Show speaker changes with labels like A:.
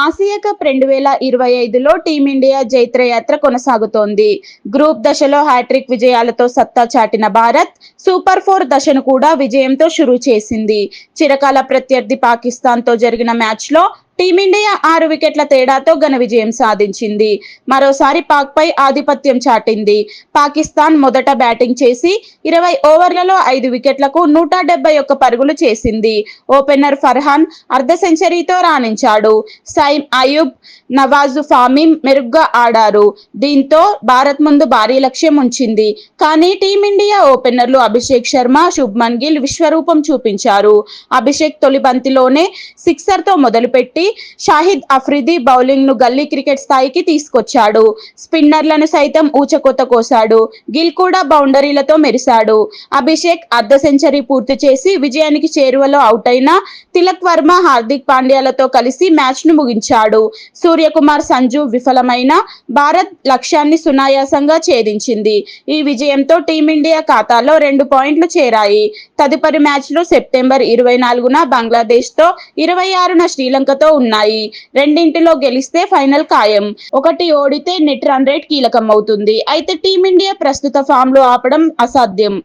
A: Asia cup రెండు వేల ఇరవై ఐదులో టీమిండియా జైత్రయాత్ర కొనసాగుతోంది. గ్రూప్ దశలో హ్యాట్రిక్ విజయాలతో సత్తా చాటిన భారత్ సూపర్ ఫోర్ దశను కూడా విజయంతో షురూ చేసింది. చిరకాల ప్రత్యర్థి పాకిస్తాన్తో జరిగిన మ్యాచ్లో టీమిండియా ఆరు వికెట్ల తేడాతో ఘన విజయం సాధించింది. మరోసారి పాక్ పై ఆధిపత్యం చాటింది. పాకిస్తాన్ మొదట బ్యాటింగ్ చేసి ఇరవై ఓవర్లలో ఐదు వికెట్లకు నూట డెబ్బై ఒక్క పరుగులు చేసింది. ఓపెనర్ ఫర్హాన్ అర్ధ సెంచరీతో రాణించాడు. సైమ్ అయూబ్ నవాజు ఫామీ మెరుగ్గా ఆడారు. దీంతో భారత్ ముందు భారీ లక్ష్యం ఉంచింది. కానీ టీమిండియా ఓపెనర్లు అభిషేక్ శర్మ శుభ్మన్ గిల్ విశ్వరూపం చూపించారు. అభిషేక్ తొలి బంతిలోనే సిక్సర్తో మొదలుపెట్టి షాహిద్ అఫ్రిది బౌలింగ్ను గల్లీ క్రికెట్ స్థాయికి తీసుకొచ్చాడు. స్పిన్నర్లను సైతం ఊచకొత్త కోశాడు. గిల్ కూడా బౌండరీలతో మెరిశాడు. అభిషేక్ అర్ధ సెంచరీ పూర్తి చేసి విజయానికి చేరువలో అవుట్ అయిన తిలక్ వర్మ హార్దిక్ పాండ్యాలతో కలిసి మ్యాచ్ను ముగించాడు. సూర్యకుమార్ సంజు విఫలమైన భారత్ లక్ష్యాన్ని సునాయాసంగా ఛేదించింది. ఈ విజయంతో టీమిండియా ఖాతాలో రెండు పాయింట్లు చేరాయి. తదుపరి మ్యాచ్లో సెప్టెంబర్ ఇరవై నాలుగున బంగ్లాదేశ్తో ఇరవై ఆరున శ్రీలంకతో ఉన్నాయి. రెండింటిలో గెలిస్తే ఫైనల్ ఖాయం. ఒకటి ఓడితే నెట్ రన్ రేట్ కీలకం అవుతుంది అయితే టీమిండియా ప్రస్తుత ఫామ్లో ఆపడం అసాధ్యం.